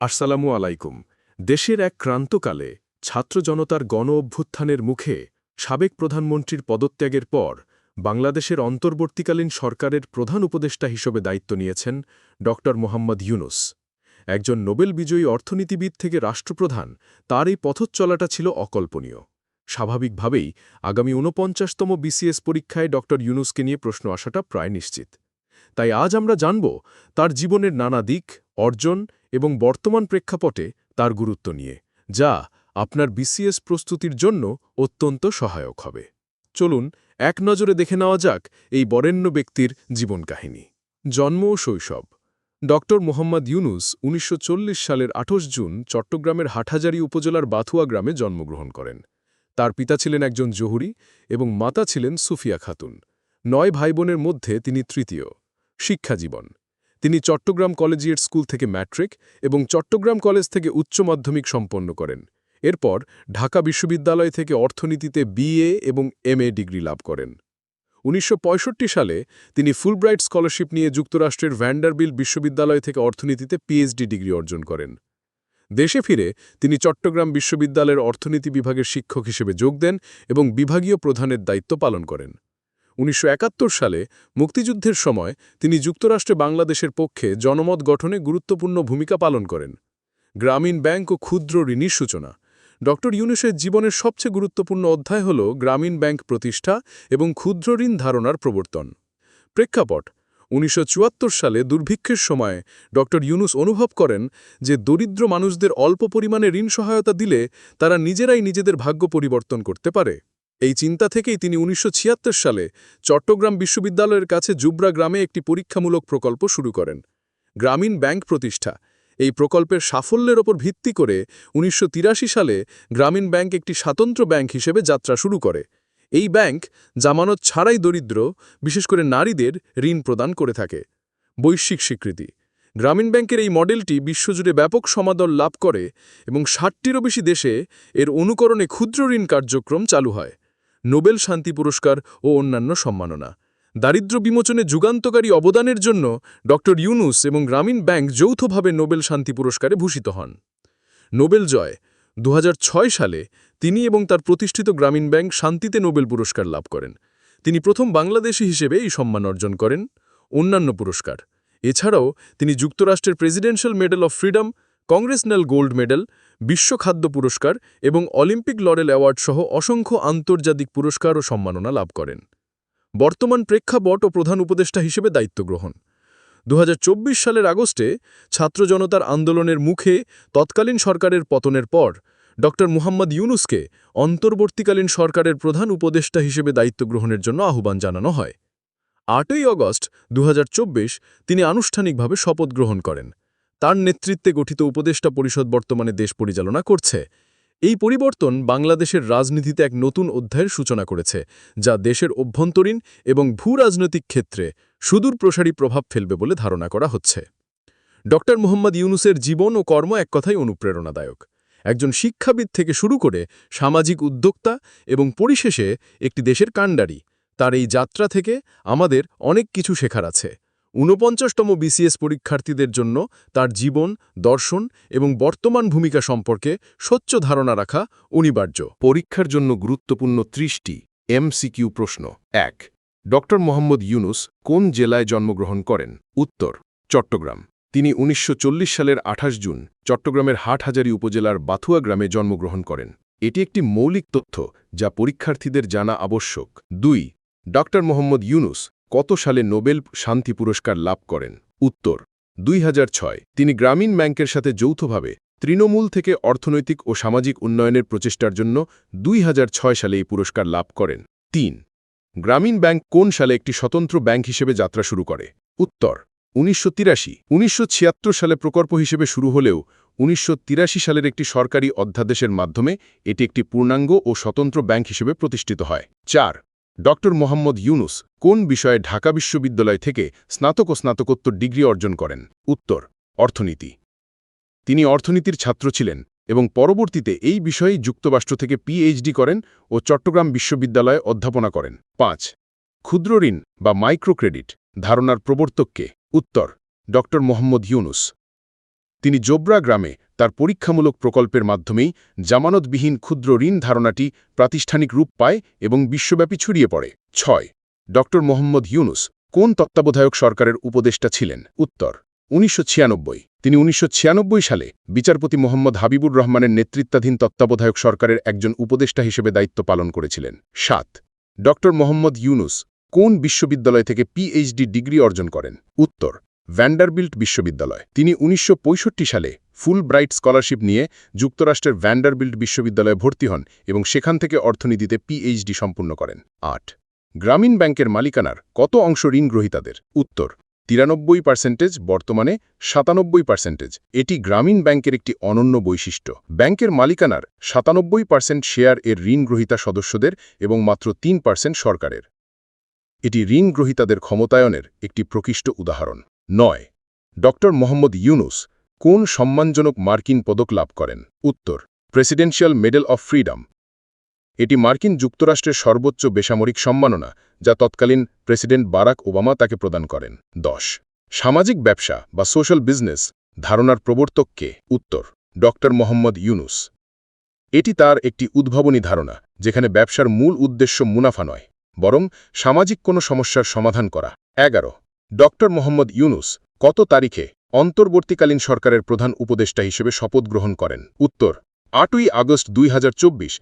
আসসালামু আলাইকুম। দেশের এক ক্রান্তকালে ছাত্র জনতার গণ অভ্যুত্থানের মুখে সাবেক প্রধানমন্ত্রীর পদত্যাগের পর বাংলাদেশের অন্তর্বর্তীকালীন সরকারের প্রধান উপদেষ্টা হিসেবে দায়িত্ব নিয়েছেন ড. মোহাম্মদ ইউনুস। একজন নোবেল বিজয়ী অর্থনীতিবিদ থেকে রাষ্ট্রপ্রধান, তার এই পথচলাটা ছিল অকল্পনীয়। স্বাভাবিকভাবেই আগামী ঊনপঞ্চাশতম বিসিএস পরীক্ষায় ড. ইউনুসকে নিয়ে প্রশ্ন আসাটা প্রায় নিশ্চিত। তাই আজ আমরা জানব তার জীবনের নানা দিক, অর্জন এবং বর্তমান প্রেক্ষাপটে তার গুরুত্ব নিয়ে, যা আপনার বিসিএস প্রস্তুতির জন্য অত্যন্ত সহায়ক হবে। চলুন, এক নজরে দেখে নেওয়া যাক এই বরেণ্য ব্যক্তির জীবন কাহিনী। জন্ম ও শৈশব। ড. মোহাম্মদ ইউনুস উনিশশো চল্লিশ সালের আঠোশ জুন চট্টগ্রামের হাটহাজারী উপজেলার বাথুয়া গ্রামে জন্মগ্রহণ করেন। তার পিতা ছিলেন একজন জহুরি এবং মাতা ছিলেন সুফিয়া খাতুন। নয় ভাইবোনের মধ্যে তিনি তৃতীয়। শিক্ষাজীবন। তিনি চট্টগ্রাম কলেজিয়েট স্কুল থেকে ম্যাট্রিক এবং চট্টগ্রাম কলেজ থেকে উচ্চ মাধ্যমিক সম্পন্ন করেন। এরপর ঢাকা বিশ্ববিদ্যালয় থেকে অর্থনীতিতে বিএ এবং এমএ ডিগ্রি লাভ করেন। উনিশশো পঁয়ষট্টি সালে তিনি ফুলব্রাইট স্কলারশিপ নিয়ে যুক্তরাষ্ট্রের ভ্যান্ডারবিল বিশ্ববিদ্যালয় থেকে অর্থনীতিতে পিএইচডি ডিগ্রি অর্জন করেন। দেশে ফিরে তিনি চট্টগ্রাম বিশ্ববিদ্যালয়ের অর্থনীতি বিভাগের শিক্ষক হিসেবে যোগ দেন এবং বিভাগীয় প্রধানের দায়িত্ব পালন করেন। উনিশশো একাত্তর সালে মুক্তিযুদ্ধের সময় তিনি যুক্তরাষ্ট্রে বাংলাদেশের পক্ষে জনমত গঠনে গুরুত্বপূর্ণ ভূমিকা পালন করেন। গ্রামীণ ব্যাংক ও ক্ষুদ্র ঋণীর সূচনা। ড ইউনুসের জীবনের সবচেয়ে গুরুত্বপূর্ণ অধ্যায় হল গ্রামীণ ব্যাংক প্রতিষ্ঠা এবং ক্ষুদ্র ঋণ ধারণার প্রবর্তন। প্রেক্ষাপট, উনিশশো চুয়াত্তর সালে দুর্ভিক্ষের সময় ড ইউনুস অনুভব করেন যে দরিদ্র মানুষদের অল্প পরিমাণে ঋণ সহায়তা দিলে তারা নিজেরাই নিজেদের ভাগ্য পরিবর্তন করতে পারে। এই চিন্তা থেকেই তিনি উনিশশো ছিয়াত্তর সালে চট্টগ্রাম বিশ্ববিদ্যালয়ের কাছে জুবরা গ্রামে একটি পরীক্ষামূলক প্রকল্প শুরু করেন। গ্রামীণ ব্যাংক প্রতিষ্ঠা। এই প্রকল্পের সাফল্যের ওপর ভিত্তি করে উনিশশো তিরাশি সালে গ্রামীণ ব্যাংক একটি স্বাতন্ত্র ব্যাংক হিসেবে যাত্রা শুরু করে। এই ব্যাংক জামানত ছাড়াই দরিদ্র, বিশেষ করে নারীদের ঋণ প্রদান করে থাকে। বৈশ্বিক স্বীকৃতি। গ্রামীণ ব্যাংকের এই মডেলটি বিশ্বজুড়ে ব্যাপক সমাদর লাভ করে এবং ষাটটিরও বেশি দেশে এর অনুকরণে ক্ষুদ্র ঋণ কার্যক্রম চালু হয়। নোবেল শান্তি পুরস্কার ও অন্যান্য সম্মাননা। দারিদ্র বিমোচনে যুগান্তকারী অবদানের জন্য ড ইউনুস এবং গ্রামীণ ব্যাংক যৌথভাবে নোবেল শান্তি পুরস্কারে ভূষিত হন। নোবেল জয় দু হাজার ছয় সালে তিনি এবং তার প্রতিষ্ঠিত গ্রামীণ ব্যাংক শান্তিতে নোবেল পুরস্কার লাভ করেন। তিনি প্রথম বাংলাদেশি হিসেবে এই সম্মান অর্জন করেন। অন্যান্য পুরস্কার, এছাড়াও তিনি যুক্তরাষ্ট্রের presidential medal of freedom congressional gold medal, বিশ্ব খাদ্য পুরস্কার এবং অলিম্পিক লরেল অ্যাওয়ার্ড সহ অসংখ্য আন্তর্জাতিক পুরস্কার ও সম্মাননা লাভ করেন। বর্তমান প্রেক্ষাপট ও প্রধান উপদেষ্টা হিসেবে দায়িত্ব গ্রহণ। দু হাজার চব্বিশ সালের আগস্টে ছাত্র জনতার আন্দোলনের মুখে তৎকালীন সরকারের পতনের পর ড মুহাম্মদ ইউনুসকে অন্তর্বর্তীকালীন সরকারের প্রধান উপদেষ্টা হিসেবে দায়িত্ব গ্রহণের জন্য আহ্বান জানানো হয়। আটই অগস্ট দু তিনি আনুষ্ঠানিকভাবে শপথ গ্রহণ করেন। তার নেতৃত্বে গঠিত উপদেষ্টা পরিষদ বর্তমানে দেশ পরিচালনা করছে। এই পরিবর্তন বাংলাদেশের রাজনীতিতে এক নতুন অধ্যায়ের সূচনা করেছে, যা দেশের অভ্যন্তরীণ এবং ভূ রাজনৈতিক ক্ষেত্রে সুদূর প্রসারী প্রভাব ফেলবে বলে ধারণা করা হচ্ছে। ড. মোহাম্মদ ইউনুসের জীবন ও কর্ম এক কথাই অনুপ্রেরণাদায়ক। একজন শিক্ষাবিদ থেকে শুরু করে সামাজিক উদ্যোক্তা এবং পরিশেষে একটি দেশের কাণ্ডারি। তার এই যাত্রা থেকে আমাদের অনেক কিছু শেখার আছে। ঊনপঞ্চাশতম বিসিএস পরীক্ষার্থীদের জন্য তার জীবন, দর্শন এবং বর্তমান ভূমিকা সম্পর্কে স্বচ্ছ ধারণা রাখা অনিবার্য। পরীক্ষার জন্য গুরুত্বপূর্ণ ত্রিশটি এমসিকিউ প্রশ্ন। এক ড মোহাম্মদ ইউনুস কোন জেলায় জন্মগ্রহণ করেন? উত্তর, চট্টগ্রাম। তিনি উনিশশো চল্লিশ সালের আঠাশ জুন চট্টগ্রামের হাটহাজারী উপজেলার বাথুয়া গ্রামে জন্মগ্রহণ করেন। এটি একটি মৌলিক তথ্য যা পরীক্ষার্থীদের জানা আবশ্যক। দুই ড মোহাম্মদ ইউনুস কত সালে নোবেল শান্তি পুরস্কার লাভ করেন? উত্তর, দুই তিনি গ্রামীণ ব্যাংকের সাথে যৌথভাবে তৃণমূল থেকে অর্থনৈতিক ও সামাজিক উন্নয়নের প্রচেষ্টার জন্য দুই হাজার ছয় সালে এই পুরস্কার লাভ করেন। তিন, গ্রামীণ ব্যাংক কোন সালে একটি স্বতন্ত্র ব্যাংক হিসেবে যাত্রা শুরু করে? উত্তর, উনিশশো তিরাশি। সালে প্রকল্প হিসেবে শুরু হলেও উনিশশো তিরাশি সালের একটি সরকারি অধ্যাদেশের মাধ্যমে এটি একটি পূর্ণাঙ্গ ও স্বতন্ত্র ব্যাংক হিসেবে প্রতিষ্ঠিত হয়। চার ড মোহাম্মদ ইউনুস কোন বিষয়ে ঢাকা বিশ্ববিদ্যালয় থেকে স্নাতক ও স্নাতকোত্তর ডিগ্রি অর্জন করেন? উত্তর, অর্থনীতি। তিনি অর্থনীতির ছাত্র ছিলেন এবং পরবর্তীতে এই বিষয়েই যুক্তরাষ্ট্র থেকে পিএইচডি করেন ও চট্টগ্রাম বিশ্ববিদ্যালয়ে অধ্যাপনা করেন। পাঁচ, ক্ষুদ্র ঋণ বা মাইক্রোক্রেডিট, ধারণার প্রবর্তককে উত্তর ড মোহাম্মদ ইউনুস। তিনি জোবরা গ্রামে তার পরীক্ষামূলক প্রকল্পের মাধ্যমেই জামানতবিহীন ক্ষুদ্র ঋণ ধারণাটি প্রাতিষ্ঠানিক রূপ পায় এবং বিশ্বব্যাপী ছড়িয়ে পড়ে। ছয় ড মোহাম্মদ ইউনুস কোন তত্ত্বাবধায়ক সরকারের উপদেষ্টা ছিলেন? উত্তর, উনিশশো তিনি উনিশশো ছিয়ানব্বই সালে বিচারপতি মোহাম্মদ হাবিবুর রহমানের নেতৃত্বাধীন তত্ত্বাবধায়ক সরকারের একজন উপদেষ্টা হিসেবে দায়িত্ব পালন করেছিলেন। সাত ড মোহাম্মদ ইউনুস কোন বিশ্ববিদ্যালয় থেকে পিএইচডি ডিগ্রি অর্জন করেন? উত্তর ভ্যান্ডারবিল্ট বিশ্ববিদ্যালয়। তিনি উনিশশো পঁয়ষট্টি সালে ফুল ব্রাইট স্কলারশিপ নিয়ে যুক্তরাষ্ট্রের ভ্যান্ডারবিল্ট বিশ্ববিদ্যালয়ে ভর্তি হন এবং সেখান থেকে অর্থনীতিতে পিএইচডি সম্পূর্ণ করেন। আট, গ্রামীণ ব্যাংকের মালিকানার কত অংশ ঋণ গ্রহীতাদের? উত্তর, তিরানব্বই পার্সেন্টেজ বর্তমানে সাতানব্বই পার্সেন্টেজ এটি গ্রামীণ ব্যাংকের একটি অনন্য বৈশিষ্ট্য। ব্যাংকের মালিকানার সাতানব্বই পার্সেন্ট শেয়ার এর ঋণ গ্রহীতা সদস্যদের এবং মাত্র তিন পার্সেন্ট সরকারের। এটি ঋণ গ্রহীতাদের ক্ষমতায়নের একটি প্রকৃষ্ট উদাহরণ। নয়। ড মোহাম্মদ ইউনুস কোন সম্মানজনক মার্কিন পদক লাভ করেন? উত্তর, প্রেসিডেন্সিয়াল মেডেল অফ ফ্রিডম। এটি মার্কিন যুক্তরাষ্ট্রের সর্বোচ্চ বেসামরিক সম্মাননা, যা তৎকালীন প্রেসিডেন্ট বারাক ওবামা তাকে প্রদান করেন। দশ, সামাজিক ব্যবসা বা সোশ্যাল বিজনেস ধারণার প্রবর্তক কে? উত্তর ড মোহাম্মদ ইউনুস। এটি তার একটি উদ্ভাবনী ধারণা, যেখানে ব্যবসার মূল উদ্দেশ্য মুনাফা নয়, বরং সামাজিক কোনো সমস্যার সমাধান করা। এগারো ড. মোহাম্মদ ইউনুস কত তারিখে অন্তর্বর্তীকালীন সরকারের প্রধান উপদেষ্টা হিসেবে শপথ গ্রহণ করেন? উত্তর, আটই আগস্ট দুই হাজার চব্বিশ।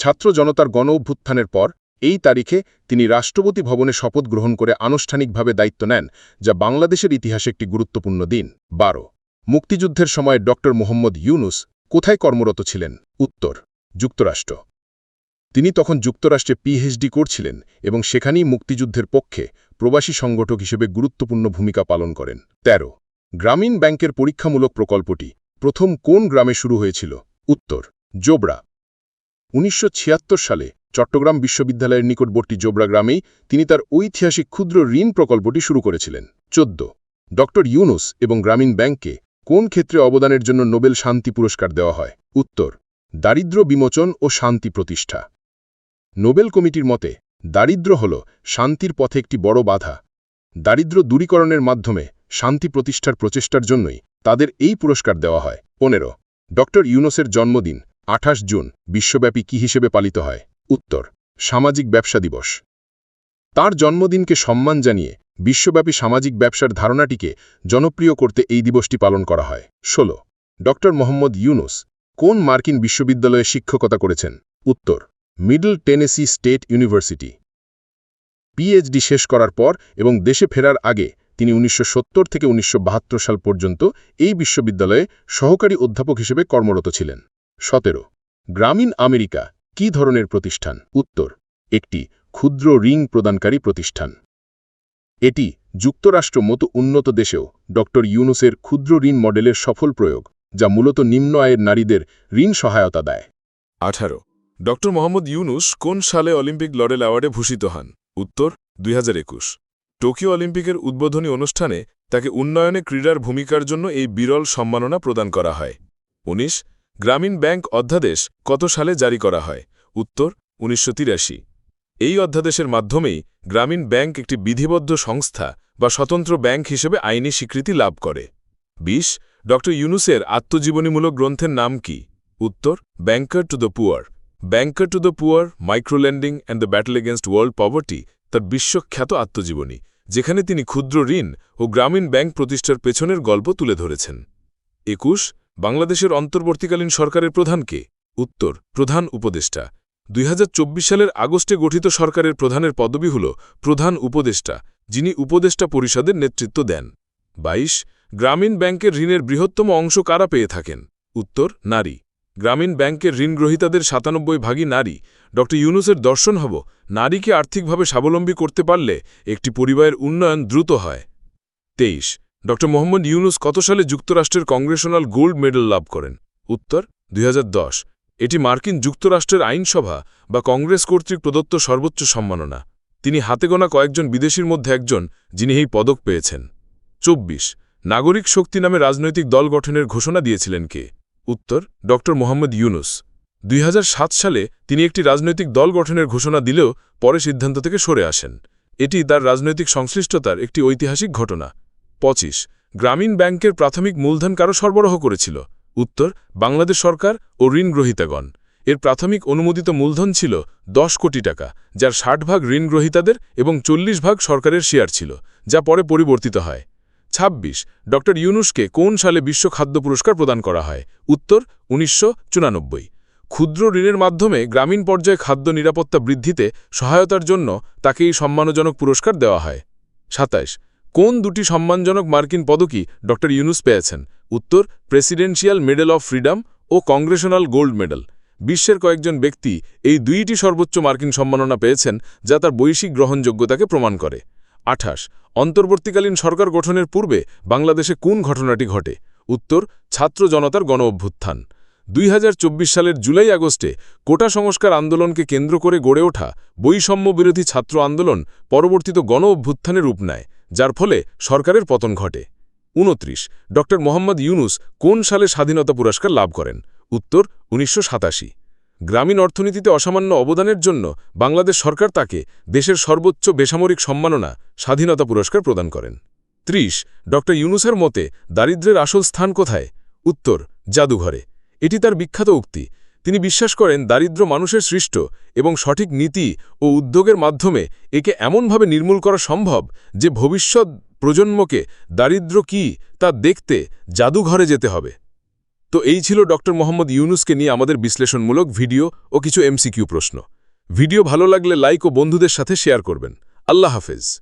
ছাত্র জনতার গণ অভ্যুত্থানের পর এই তারিখে তিনি রাষ্ট্রপতি ভবনে শপথ গ্রহণ করে আনুষ্ঠানিকভাবে দায়িত্ব নেন, যা বাংলাদেশের ইতিহাসে একটি গুরুত্বপূর্ণ দিন। বারো, মুক্তিযুদ্ধের সময় ড. মোহাম্মদ ইউনুস কোথায় কর্মরত ছিলেন? উত্তর, যুক্তরাষ্ট্র। তিনি তখন যুক্তরাষ্ট্রে পিএইচডি করছিলেন এবং সেখানেই মুক্তিযুদ্ধের পক্ষে প্রবাসী সংগঠক হিসেবে গুরুত্বপূর্ণ ভূমিকা পালন করেন। ১৩ গ্রামীণ ব্যাংকের পরীক্ষামূলক প্রকল্পটি প্রথম কোন গ্রামে শুরু হয়েছিল? উত্তর, জোবরা। উনিশশো ছিয়াত্তর সালে চট্টগ্রাম বিশ্ববিদ্যালয়ের নিকটবর্তী জোবরা গ্রামেই তিনি তার ঐতিহাসিক ক্ষুদ্র ঋণ প্রকল্পটি শুরু করেছিলেন। চোদ্দ। ড ইউনুস এবং গ্রামীণ ব্যাংককে কোন ক্ষেত্রে অবদানের জন্য নোবেল শান্তি পুরস্কার দেওয়া হয়? উত্তর, দারিদ্র্য বিমোচন ও শান্তি প্রতিষ্ঠা। নোবেল কমিটির মতে দারিদ্র্য হল শান্তির পথে একটি বড় বাধা। দারিদ্র্য দূরীকরণের মাধ্যমে শান্তি প্রতিষ্ঠার প্রচেষ্টার জন্যই তাদের এই পুরস্কার দেওয়া হয়। পনেরো, ড. ইউনুসের জন্মদিন, আঠাশ জুন, বিশ্বব্যাপী কি হিসেবে পালিত হয়? উত্তর, সামাজিক ব্যবসা দিবস। তার জন্মদিনকে সম্মান জানিয়ে বিশ্বব্যাপী সামাজিক ব্যবসার ধারণাটিকে জনপ্রিয় করতে এই দিবসটি পালন করা হয়। ১৬ ড. মোহাম্মদ ইউনুস কোন মার্কিন বিশ্ববিদ্যালয়ে শিক্ষকতা করেছেন? উত্তর middle Tennessee state university. PhD শেষ করার পর এবং দেশে ফেরার আগে তিনি উনিশশো সত্তর থেকে উনিশশো বাহাত্তর সাল পর্যন্ত এই বিশ্ববিদ্যালয়ে সহকারী অধ্যাপক হিসেবে কর্মরত ছিলেন। সতেরো, গ্রামীণ আমেরিকা কি ধরনের প্রতিষ্ঠান? উত্তর, একটি ক্ষুদ্র ঋণ প্রদানকারী প্রতিষ্ঠান। এটি যুক্তরাষ্ট্র মতো উন্নত দেশেও ড. ইউনুসের ক্ষুদ্র ঋণ মডেলের সফল প্রয়োগ, যা মূলত নিম্ন আয়ের নারীদের ঋণ সহায়তা দেয়। আঠারো ড মোহাম্মদ ইউনুস কোন সালে অলিম্পিক লরেল অ্যাওয়ার্ডে ভূষিত হন? উত্তর, দুই হাজার একুশ। টোকিও অলিম্পিকের উদ্বোধনী অনুষ্ঠানে তাকে উন্নয়নে ক্রীড়ার ভূমিকার জন্য এই বিরল সম্মাননা প্রদান করা হয়। ১৯ গ্রামীণ ব্যাংক অধ্যাদেশ কত সালে জারি করা হয়? উত্তর, উনিশশো তিরাশি। এই অধ্যাদেশের মাধ্যমেই গ্রামীণ ব্যাংক একটি বিধিবদ্ধ সংস্থা বা স্বতন্ত্র ব্যাংক হিসেবে আইনি স্বীকৃতি লাভ করে। ২০ ড ইউনুসের আত্মজীবনীমূলক গ্রন্থের নাম কি? উত্তর, banker to the poor. Banker to the poor microlending and the battle against world poverty তার বিশ্বখ্যাত আত্মজীবনী, যেখানে তিনি ক্ষুদ্র ঋণ ও গ্রামীণ ব্যাংক প্রতিষ্ঠার পেছনের গল্প তুলে ধরেছেন। একুশ, বাংলাদেশের অন্তর্বর্তীকালীন সরকারের প্রধানকে উত্তর, প্রধান উপদেষ্টা। দুই হাজার চব্বিশ সালের আগস্টে গঠিত সরকারের প্রধানের পদবি হল প্রধান উপদেষ্টা, যিনি উপদেষ্টা পরিষদের নেতৃত্ব দেন। ২২ গ্রামীণ ব্যাংকের ঋণের বৃহত্তম অংশ কারা পেয়ে থাকেন? উত্তর, নারী। গ্রামীণ ব্যাংকের ঋণগ্রহীতাদের সাতানব্বই ভাগই নারী। ড. ইউনুসের দর্শন হব, নারীকে আর্থিকভাবে স্বাবলম্বী করতে পারলে একটি পরিবারের উন্নয়ন দ্রুত হয়। তেইশ, ড. মোহাম্মদ ইউনুস কত সালে যুক্তরাষ্ট্রের কংগ্রেশনাল গোল্ড মেডেল লাভ করেন? উত্তর, দুই হাজার দশ। এটি মার্কিন যুক্তরাষ্ট্রের আইনসভা বা কংগ্রেস কর্তৃক প্রদত্ত সর্বোচ্চ সম্মাননা। তিনি হাতে গোনা কয়েকজন বিদেশির মধ্যে একজন, যিনি এই পদক পেয়েছেন। ২৪ নাগরিক শক্তি নামে রাজনৈতিক দল গঠনের ঘোষণা দিয়েছিলেন কে? উত্তর ড মোহাম্মদ ইউনুস। দুই হাজার সাত সালে তিনি একটি রাজনৈতিক দল গঠনের ঘোষণা দিলেও পরে সিদ্ধান্ত থেকে সরে আসেন। এটি তার রাজনৈতিক সংশ্লিষ্টতার একটি ঐতিহাসিক ঘটনা। ২৫ গ্রামীণ ব্যাংকের প্রাথমিক মূলধন কারও সরবরাহ করেছিল। উত্তর, বাংলাদেশ সরকার ও ঋণ গ্রহীতাগণ। এর প্রাথমিক অনুমোদিত মূলধন ছিল দশ কোটি টাকা, যার ষাট ভাগ ঋণ গ্রহীতাদের এবং চল্লিশ ভাগ সরকারের শেয়ার ছিল, যা পরে পরিবর্তিত হয়। ২৬ ড ইউনুসকে কোন সালে বিশ্ব খাদ্য পুরস্কার প্রদান করা হয়? উত্তর, উনিশশো ক্ষুদ্র ঋণের মাধ্যমে গ্রামীণ পর্যায়ে খাদ্য নিরাপত্তা বৃদ্ধিতে সহায়তার জন্য তাকে এই সম্মানজনক পুরস্কার দেওয়া হয়। সাতাইশ, কোন দুটি সম্মানজনক মার্কিন পদকই ড ইউনুস পেয়েছেন? উত্তর, প্রেসিডেন্সিয়াল মেডেল অফ ফ্রিডম ও কংগ্রেশনাল গোল্ড মেডেল। বিশ্বের কয়েকজন ব্যক্তি এই দুইটি সর্বোচ্চ মার্কিন সম্মাননা পেয়েছেন যা তার বৈশ্বিক গ্রহণযোগ্যতাকে প্রমাণ করে। আঠাশ। অন্তর্বর্তীকালীন সরকার গঠনের পূর্বে বাংলাদেশে কোন ঘটনাটি ঘটে? উত্তর, ছাত্র জনতার গণ অভ্যুত্থান। দুই হাজার চব্বিশ সালের জুলাই আগস্টে কোটা সংস্কার আন্দোলনকে কেন্দ্র করে গড়ে ওঠা বৈষম্য বিরোধী ছাত্র আন্দোলন পরবর্তীত গণ অভ্যুত্থানে রূপ নেয়, যার ফলে সরকারের পতন ঘটে। উনত্রিশ ড মোহাম্মদ ইউনুস কোন সালে স্বাধীনতা পুরস্কার লাভ করেন? উত্তর, উনিশশো সাতাশি। গ্রামীণ অর্থনীতিতে অসামান্য অবদানের জন্য বাংলাদেশ সরকার তাকে দেশের সর্বোচ্চ বেসামরিক সম্মাননা স্বাধীনতা পুরস্কার প্রদান করেন। ত্রিশ ড ইউনুসের মতে দারিদ্র্যের আসল স্থান কোথায়? উত্তর, জাদুঘরে। এটি তার বিখ্যাত উক্তি। তিনি বিশ্বাস করেন দারিদ্র মানুষের সৃষ্ট এবং সঠিক নীতি ও উদ্যোগের মাধ্যমে একে এমনভাবে নির্মূল করা সম্ভব যে ভবিষ্যৎ প্রজন্মকে দারিদ্র কি তা দেখতে জাদুঘরে যেতে হবে। তো এই ছিল ডক্টর মোহাম্মদ ইউনুসকে নিয়ে আমাদের বিশ্লেষণমূলক ভিডিও ও কিছু এমসিকিউ প্রশ্ন। ভিডিও ভালো লাগলে লাইক ও বন্ধুদের সাথে শেয়ার করবেন। আল্লাহ হাফেজ।